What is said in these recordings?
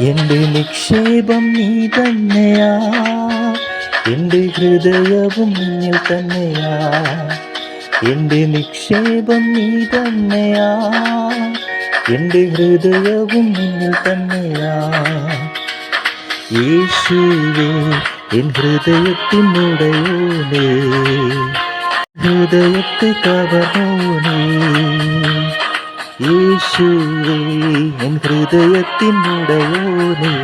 എന്റെ നിക്ഷേപം നീ തന്നെയാ. എന്റെ ഹൃദയവും നിങ്ങൾ തന്നെയാ. എന്റെ നിക്ഷേപം നീ തന്നെയാ. എന്റെ ഹൃദയവും നിങ്ങൾ തന്നെയാ. യേശുവേ എൻ ഹൃദയത്തിനുടയോ ഹൃദയത്തെ കവർന്നോനേ യേശുവേ എൻ ഹൃദയത്തിനുടയോനേ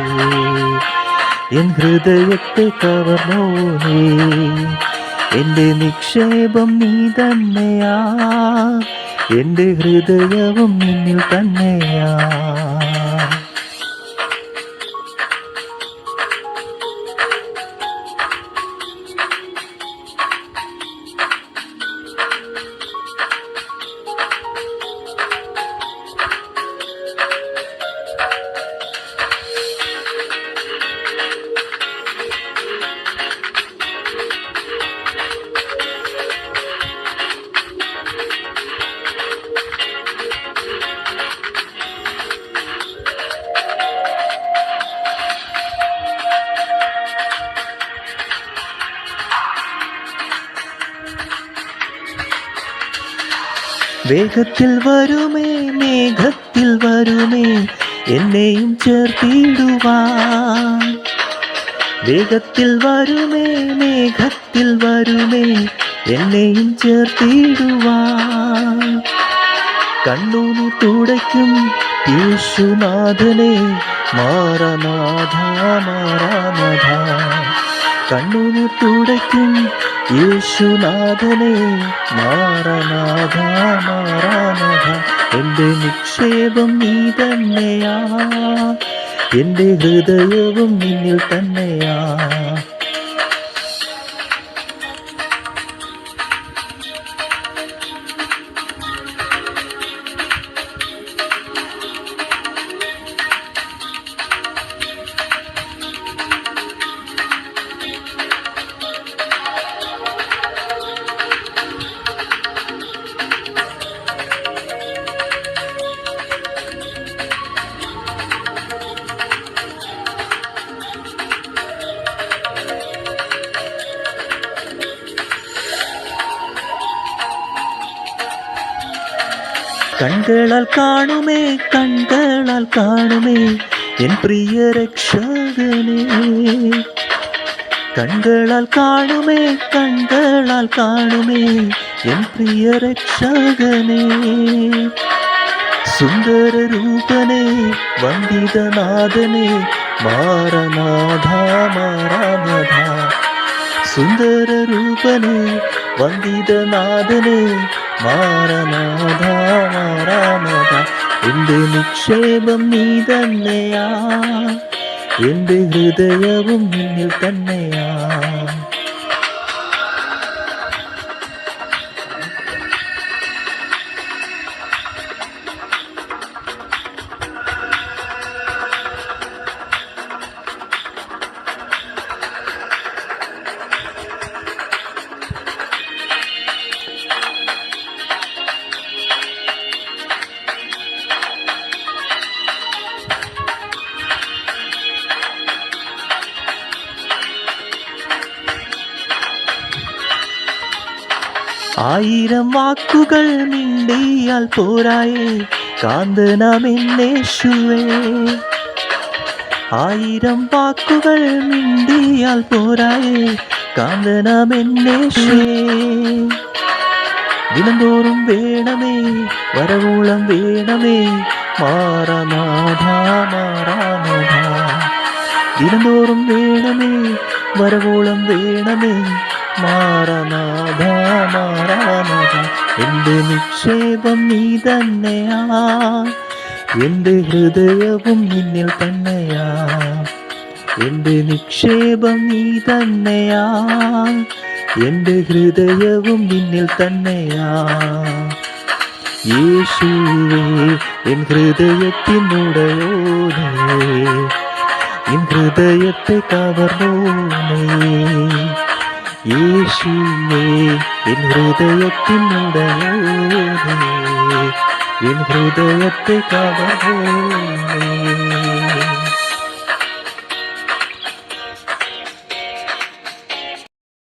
എൻ ഹൃദയത്തെ കവർന്നോനേ എന്റെ നിക്ഷേപം നീ തന്നെയാ എന്റെ ഹൃദയവും നിന്നിൽ തന്നെയാ. വേഗത്തിൽ വരുമേ മേഘത്തിൽ വരുമേ എന്നെയും ചേർത്തിടുവാൻ. വേഗത്തിൽ വരുമേ മേഘത്തിൽ വരുമേ എന്നെയും ചേർത്തിടുവാൻ. കണ്ണൂനി തുടയ്ക്കും യേശുനാഥനെ മാറനാഥ മാറാനാഥ. കണ്ണൂനി തുടയ്ക്കും യേശുനാഥനെ മാറനാഥ മാറാനാഥ എന്റെ നിക്ഷേപം നീ തന്നെയാ. എന്റെ ഹൃദയവും നിന്നിൽ തന്നെയാ. கண்களால் காணுமே கண்களால் காணுமே. என் பிரிய ரக்ஷகனே. கண்களால் காணுமே கண்களால் காணுமே. என் பிரிய ரக்ஷகனே. சுந்தர ரூபனே வந்திதநாதனே. மாரநாதா மாராமதா சுந்தர ரூபனே വന്ദിതനാഥനെ മാറനാഥ മാറാനാഥ എന്റെ നിക്ഷേപം നീ തന്നെയാ. എന്റെ ഹൃദയവും നിന്നിൽ തന്നെയാ. ആയിരം വാക്കുകൾ മിണ്ടിയാൽ പോരായേ കാന്തനമെന്നേശുവേ. ആയിരം വാക്കുകൾ മിണ്ടിയാൽ പോരായേ കാന്തനമെന്നേശുവേ. ദിനംതോറും വേണമേ വരവോളം വേണമേ മാറനാഥ മാറാനാഥ. ദിനംതോറും വേണമേ വരവോളം വേണമേ മാറനാഥ മാറാനാഥ എന്റെ നിക്ഷേപം നീ തന്നെയാ. എന്റെ ഹൃദയവും നിന്നിൽ തന്നെയാ. എന്റെ നിക്ഷേപം നീ തന്നെയാ. എന്റെ ഹൃദയവും നിന്നിൽ തന്നെയാ. യേശുവേ എൻ ഹൃദയത്തിനുടയോനേ എൻ ഹൃദയത്തെ കവർന്നോനേ യേശുവേ എൻ എൻ ഹൃദയത്തെ കവർന്നോനേ